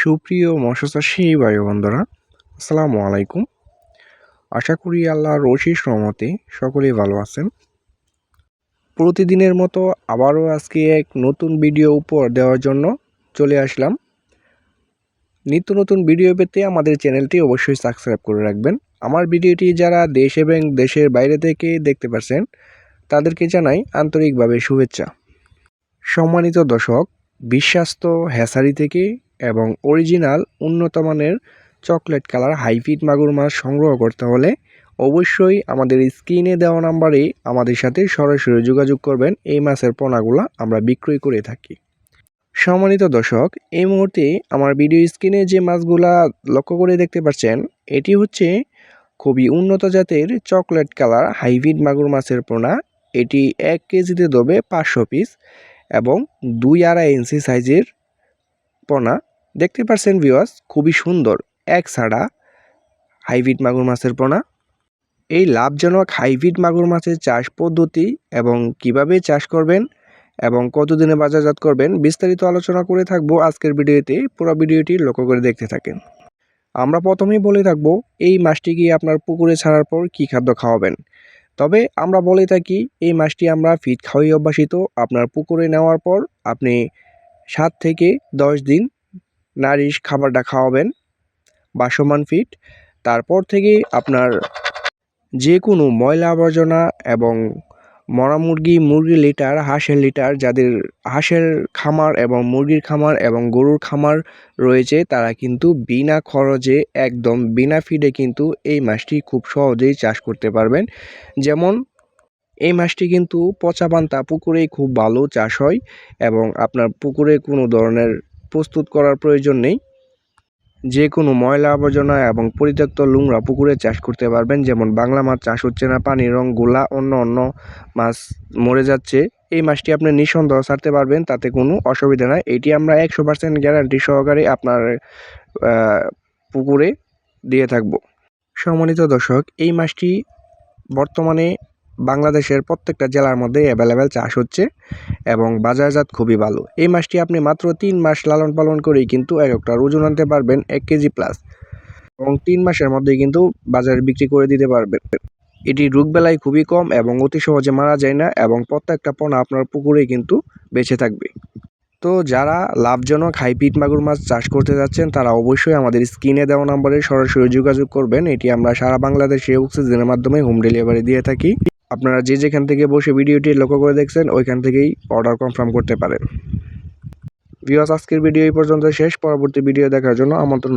সুপ্রিয় মৎস্যচাষী ভাই বন্ধুরা আসসালামু আলাইকুম। আশা করি আল্লাহর অশেষ রহমতে সকলেই ভালো আছেন। প্রতিদিনের মতো আবারও আজকে এক নতুন ভিডিও উপহার দেওয়ার জন্য চলে আসলাম। নিত্য নতুন ভিডিও পেতে আমাদের চ্যানেলটি অবশ্যই সাবস্ক্রাইব করে রাখবেন। আমার ভিডিওটি যারা দেশ এবং দেশের বাইরে থেকে দেখতে পাচ্ছেন তাদেরকে জানাই আন্তরিকভাবে শুভেচ্ছা। সম্মানিত দর্শক, বিশ্বাস্ত হ্যাসারি থেকে এবং অরিজিনাল উন্নত মানের চকলেট কালার হাইফিট মাগুর মাছ সংগ্রহ করতে হলে অবশ্যই আমাদের স্ক্রিনে দেওয়া নাম্বারে আমাদের সাথে সরাসরি যোগাযোগ করবেন। এই মাছের পোনাগুলো আমরা বিক্রয় করে থাকি। সম্মানিত দর্শক, এই মুহূর্তে আমার ভিডিও স্ক্রিনে যে মাছগুলা লক্ষ্য করে দেখতে পাচ্ছেন, এটি হচ্ছে খুবই উন্নত জাতের চকলেট কালার হাইব্রিড মাগুর মাছের পোনা। এটি এক কেজিতে দেবে পাঁচশো পিস এবং দুই আড়াই ইঞ্চি সাইজের পোনা। দেখতে পাচ্ছেন ভিওয়াস খুবই সুন্দর, এক ছাড়া হাইব্রিড মাগুর মাছের পোনা। এই লাভজনক হাইব্রিড মাগুর মাছের চাষ পদ্ধতি এবং কীভাবে চাষ করবেন এবং কতদিনে বাজারজাত করবেন বিস্তারিত আলোচনা করে থাকব আজকের ভিডিওতে। পুরো ভিডিওটি লক্ষ্য করে দেখতে থাকেন। আমরা প্রথমেই বলে থাকব, এই মাছটিকে আপনার পুকুরে ছাড়ার পর কি খাদ্য খাওয়াবেন? তবে আমরা বলে থাকি, এই মাছটি আমরা ফিট খাওয়াই অভ্যাসিত। আপনার পুকুরে নেওয়ার পর আপনি সাত থেকে দশ দিন নারিশ খাবারটা খাওয়াবেন বাসমান ফিট তারপর থেকে আপনার যে কোনো ময়লা আবর্জনা এবং মরা মুরগি, মুরগির লিটার, হাঁসের লিটার যাদের হাঁসের খামার এবং মুরগির খামার এবং গরুর খামার রয়েছে, তারা কিন্তু বিনা খরচে একদম বিনা ফিডে কিন্তু এই মাছটি খুব সহজেই চাষ করতে পারবেন। যেমন এই মাছটি কিন্তু পচা পান্তা পুকুরেই খুব ভালো চাষ হয় এবং আপনার পুকুরে কোনো ধরনের প্রস্তুত করার প্রয়োজন নেই। যে কোনো ময়লা আবর্জনা এবং পরিত্যক্ত লুংরা পুকুরে চাষ করতে পারবেন, যেমন বাংলা মাছ চাষ হচ্ছে না পানির রং, গোলা, অন্য অন্য মাছ মরে যাচ্ছে। এই মাছটি আপনি নিঃসন্দেহ ছাড়তে পারবেন, তাতে কোনো অসুবিধা নাই। এটি আমরা একশো পার্সেন্ট গ্যারান্টি সহকারে আপনার পুকুরে দিয়ে থাকব। সম্মানিত দর্শক, এই মাছটি বর্তমানে বাংলাদেশের প্রত্যেকটা জেলার মধ্যে অ্যাভেলেবেল চাষ হচ্ছে এবং বাজারজাত খুবই ভালো। এই মাছটি আপনি মাত্র তিন মাস লালন পালন করেই কিন্তু এক একটা ওজন আনতে পারবেন এক কেজি প্লাস এবং তিন মাসের মধ্যেই কিন্তু বাজারে বিক্রি করে দিতে পারবেন। এটি রোগবেলায় খুবই কম এবং অতি সহজে মারা যায় না এবং প্রত্যেকটা পোনা আপনার পুকুরে কিন্তু বেঁচে থাকবে। তো যারা লাভজনক হাইপিট মাগুর মাছ চাষ করতে যাচ্ছেন, তারা অবশ্যই আমাদের স্ক্রিনে দেওয়া নাম্বারে সরাসরি যোগাযোগ করবেন। এটি আমরা সারা বাংলাদেশে অক্সিজেনের মাধ্যমে হোম ডেলিভারি দিয়ে থাকি। আপনারা যে যেখান থেকে বসে ভিডিওটি লক্ষ্য করে দেখছেন, ওইখান থেকেই অর্ডার কনফার্ম করতে পারেন। ভিওস আজকের ভিডিও এই পর্যন্ত শেষ। পরবর্তী ভিডিও দেখার জন্য আমন্ত্রণ